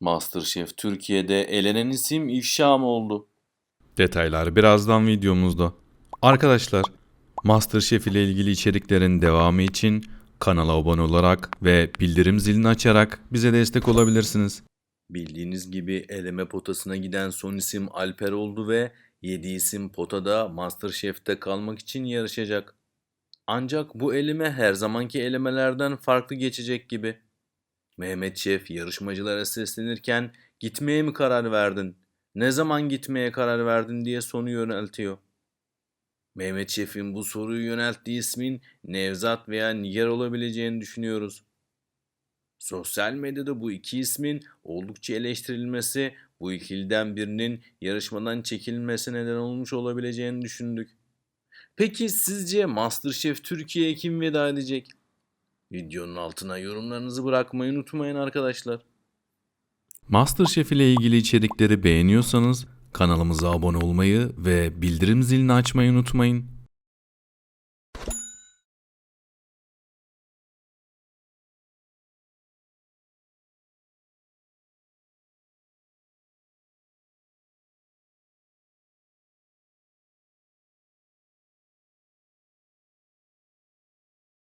Masterchef Türkiye'de elenen isim ifşa mı oldu? Detaylar birazdan videomuzda. Arkadaşlar, MasterChef ile ilgili içeriklerin devamı için kanala abone olarak ve bildirim zilini açarak bize destek olabilirsiniz. Bildiğiniz gibi eleme potasına giden son isim Alper oldu ve 7 isim potada Masterchef'te kalmak için yarışacak. Ancak bu eleme her zamanki elemelerden farklı geçecek gibi. Mehmet Şef yarışmacılara seslenirken gitmeye mi karar verdin? Ne zaman gitmeye karar verdin diye soru yöneltiyor. Mehmet Şef'in bu soruyu yönelttiği ismin Nevzat veya Nigar olabileceğini düşünüyoruz. Sosyal medyada bu iki ismin oldukça eleştirilmesi bu ikiliden birinin yarışmadan çekilmesi neden olmuş olabileceğini düşündük. Peki sizce MasterChef Türkiye'ye kim veda edecek? Videonun altına yorumlarınızı bırakmayı unutmayın arkadaşlar. MasterChef ile ilgili içerikleri beğeniyorsanız kanalımıza abone olmayı ve bildirim zilini açmayı unutmayın.